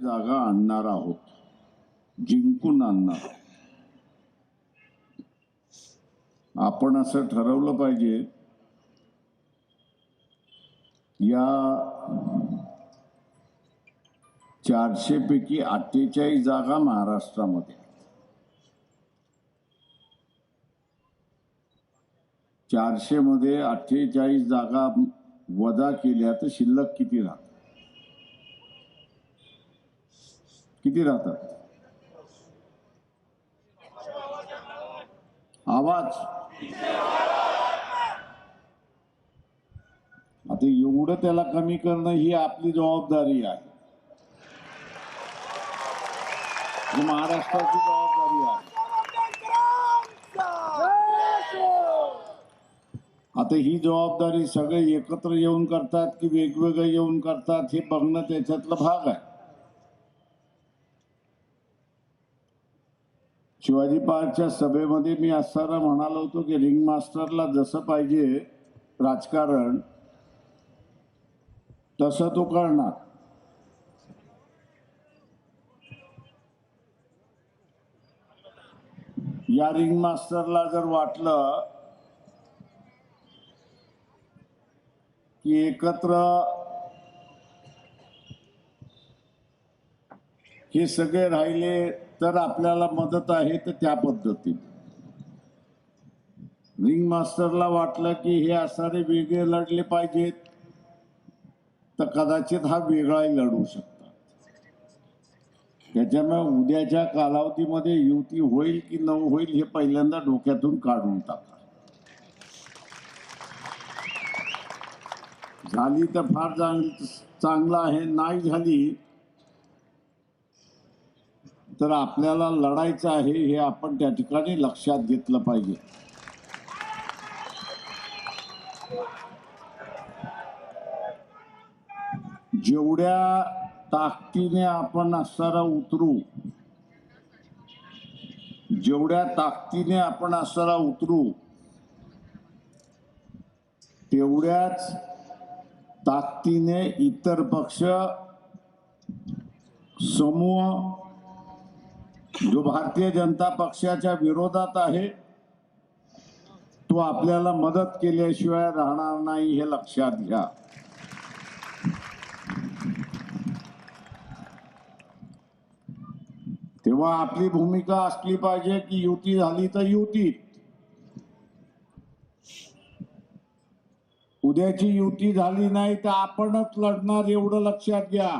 जागा आणणार आहोत. जिंकून आणणार आपण असं ठरवलं पाहिजे. या चारशे पैकी अठ्ठेचाळीस जागा महाराष्ट्रामध्ये. चारशे मध्ये अठ्ठेचाळीस जागा वजा केल्या तर शिल्लक किती राहतात किती राहतात? आवाज. आता एवढं त्याला कमी करणं ही आपली जबाबदारी आहे. महाराष्ट्राची जबाबदारी आहे. आता ही जबाबदारी सगळे एकत्र येऊन करतात की वेगवेगळे येऊन करतात हे बघणं त्याच्यातला भाग आहे. शिवाजी पार्कच्या सभेमध्ये मी असताना म्हणालो होतो की रिंग मास्टरला जसं पाहिजे राजकारण तसं तो करणार. या रिंग मास्टरला जर वाटलं की एकत्र हे सगळे राहिले तर आपल्याला मदत आहे तर त्या पद्धतीने. रिंग मास्टरला वाटलं की हे असणारे वेगळे लढले पाहिजेत तर कदाचित हा वेगळाही लढू शकतात. त्याच्यामुळे उद्याच्या कालावधीमध्ये युती होईल की न होईल हे पहिल्यांदा डोक्यातून काढून टाका. झाली तर फार चांगली चांगलं आहे नाही झाली तर आपल्याला लढायचं आहे हे आपण त्या ठिकाणी लक्षात घेतलं पाहिजे. जेवढ्या ताकदीने आपण असणारा उतरू जेवढ्या ताकदीने आपण असणारा उतरू तेवढ्याच ताकदीने इतर पक्ष समूह जो भारतीय जनता पक्षाच्या विरोधात आहे तो आपल्याला मदत केल्याशिवाय राहणार नाही हे लक्षात घ्या. तेव्हा आपली भूमिका असली पाहिजे की युती झाली तर युती. उद्याची युती झाली नाही तर आपणच लढणार एवढं लक्षात घ्या.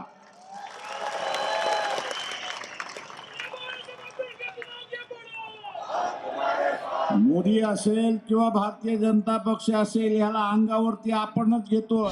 मोदी असेल किंवा भारतीय जनता पक्ष असेल ह्याला अंगावरती आपणच घेतो